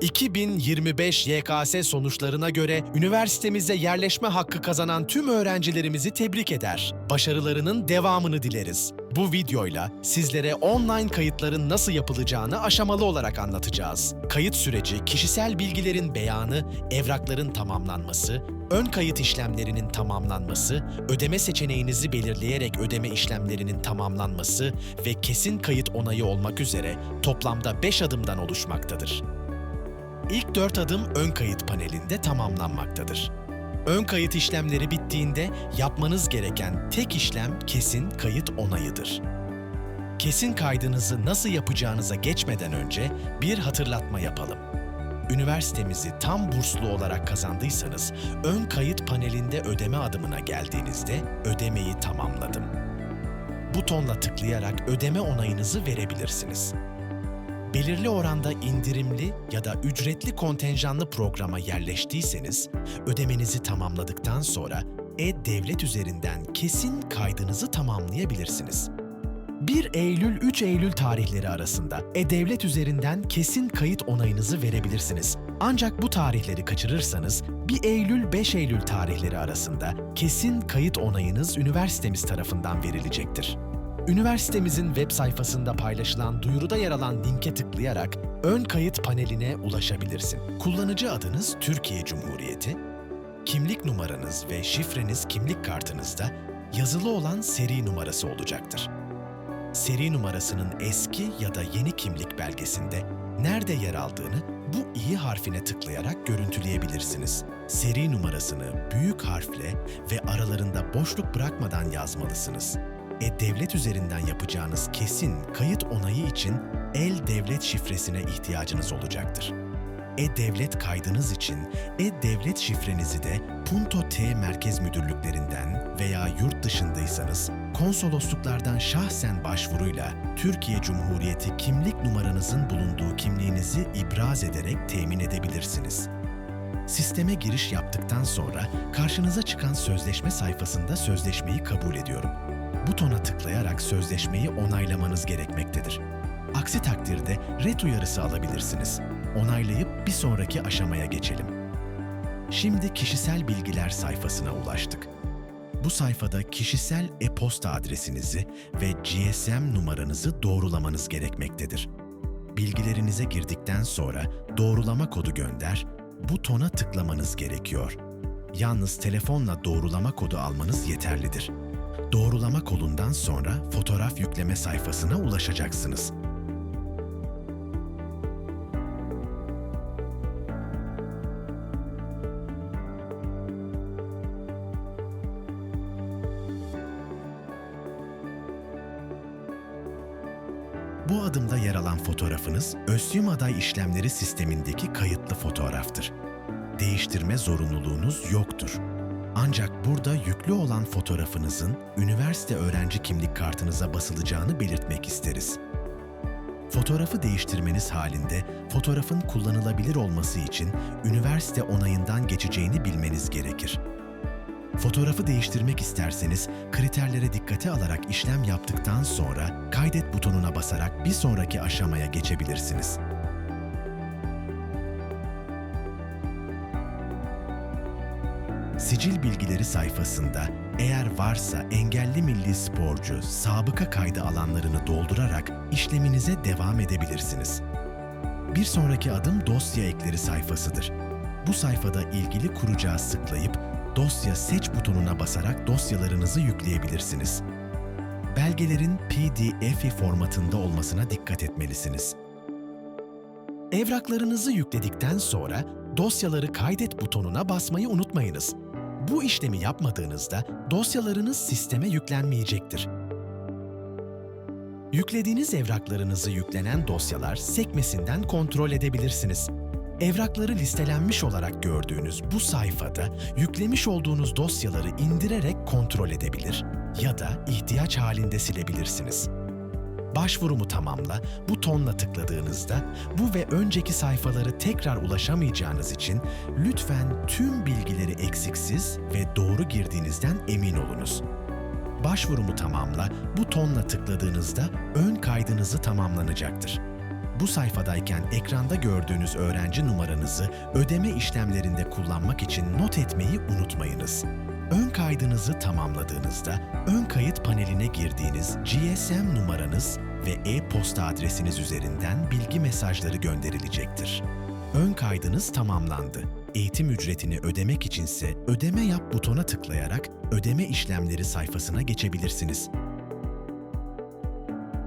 2025 YKS sonuçlarına göre üniversitemize yerleşme hakkı kazanan tüm öğrencilerimizi tebrik eder. Başarılarının devamını dileriz. Bu videoyla sizlere online kayıtların nasıl yapılacağını aşamalı olarak anlatacağız. Kayıt süreci, kişisel bilgilerin beyanı, evrakların tamamlanması, ön kayıt işlemlerinin tamamlanması, ödeme seçeneğinizi belirleyerek ödeme işlemlerinin tamamlanması ve kesin kayıt onayı olmak üzere toplamda 5 adımdan oluşmaktadır. İlk 4 adım ön kayıt panelinde tamamlanmaktadır. Ön kayıt işlemleri bittiğinde yapmanız gereken tek işlem kesin kayıt onayıdır. Kesin kaydınızı nasıl yapacağınıza geçmeden önce bir hatırlatma yapalım. Üniversitemizi tam burslu olarak kazandıysanız ön kayıt panelinde ödeme adımına geldiğinizde ödemeyi tamamladım. Butonla tıklayarak ödeme onayınızı verebilirsiniz belirli oranda indirimli ya da ücretli kontenjanlı programa yerleştiyseniz, ödemenizi tamamladıktan sonra e-Devlet üzerinden kesin kaydınızı tamamlayabilirsiniz. 1 Eylül-3 Eylül tarihleri arasında e-Devlet üzerinden kesin kayıt onayınızı verebilirsiniz. Ancak bu tarihleri kaçırırsanız 1 Eylül-5 Eylül tarihleri arasında kesin kayıt onayınız üniversitemiz tarafından verilecektir. Üniversitemizin web sayfasında paylaşılan duyuruda yer alan linke tıklayarak ön kayıt paneline ulaşabilirsin. Kullanıcı adınız Türkiye Cumhuriyeti, kimlik numaranız ve şifreniz kimlik kartınızda yazılı olan seri numarası olacaktır. Seri numarasının eski ya da yeni kimlik belgesinde nerede yer aldığını bu i harfine tıklayarak görüntüleyebilirsiniz. Seri numarasını büyük harfle ve aralarında boşluk bırakmadan yazmalısınız. E-Devlet üzerinden yapacağınız kesin kayıt onayı için el-devlet şifresine ihtiyacınız olacaktır. E-Devlet kaydınız için e-Devlet şifrenizi de Punto T merkez müdürlüklerinden veya yurt dışındaysanız konsolosluklardan şahsen başvuruyla Türkiye Cumhuriyeti kimlik numaranızın bulunduğu kimliğinizi ibraz ederek temin edebilirsiniz. Sisteme giriş yaptıktan sonra karşınıza çıkan sözleşme sayfasında sözleşmeyi kabul ediyorum butona tıklayarak sözleşmeyi onaylamanız gerekmektedir. Aksi takdirde red uyarısı alabilirsiniz. Onaylayıp bir sonraki aşamaya geçelim. Şimdi kişisel bilgiler sayfasına ulaştık. Bu sayfada kişisel e-posta adresinizi ve GSM numaranızı doğrulamanız gerekmektedir. Bilgilerinize girdikten sonra doğrulama kodu gönder, butona tıklamanız gerekiyor. Yalnız telefonla doğrulama kodu almanız yeterlidir. Doğrulama kolundan sonra fotoğraf yükleme sayfasına ulaşacaksınız. Bu adımda yer alan fotoğrafınız ÖSYM aday işlemleri sistemindeki kayıtlı fotoğraftır. Değiştirme zorunluluğunuz yoktur. Ancak burada yüklü olan fotoğrafınızın üniversite öğrenci kimlik kartınıza basılacağını belirtmek isteriz. Fotoğrafı değiştirmeniz halinde fotoğrafın kullanılabilir olması için üniversite onayından geçeceğini bilmeniz gerekir. Fotoğrafı değiştirmek isterseniz kriterlere dikkate alarak işlem yaptıktan sonra kaydet butonuna basarak bir sonraki aşamaya geçebilirsiniz. Sicil bilgileri sayfasında eğer varsa engelli milli sporcu sabıka kaydı alanlarını doldurarak işleminize devam edebilirsiniz. Bir sonraki adım dosya ekleri sayfasıdır. Bu sayfada ilgili kurucuğa sıklayıp dosya seç butonuna basarak dosyalarınızı yükleyebilirsiniz. Belgelerin PDF formatında olmasına dikkat etmelisiniz. Evraklarınızı yükledikten sonra dosyaları kaydet butonuna basmayı unutmayınız. Bu işlemi yapmadığınızda dosyalarınız sisteme yüklenmeyecektir. Yüklediğiniz evraklarınızı yüklenen dosyalar sekmesinden kontrol edebilirsiniz. Evrakları listelenmiş olarak gördüğünüz bu sayfada yüklemiş olduğunuz dosyaları indirerek kontrol edebilir ya da ihtiyaç halinde silebilirsiniz. Başvurumu tamamla butonla tıkladığınızda bu ve önceki sayfaları tekrar ulaşamayacağınız için lütfen tüm bilgileri eksiksiz ve doğru girdiğinizden emin olunuz. Başvurumu tamamla butonla tıkladığınızda ön kaydınızı tamamlanacaktır. Bu sayfadayken ekranda gördüğünüz öğrenci numaranızı ödeme işlemlerinde kullanmak için not etmeyi unutmayınız. Ön kaydınızı tamamladığınızda ön kayıt paneline girdiğiniz GSM numaranız ve e-posta adresiniz üzerinden bilgi mesajları gönderilecektir. Ön kaydınız tamamlandı. Eğitim ücretini ödemek içinse ödeme yap butona tıklayarak ödeme işlemleri sayfasına geçebilirsiniz.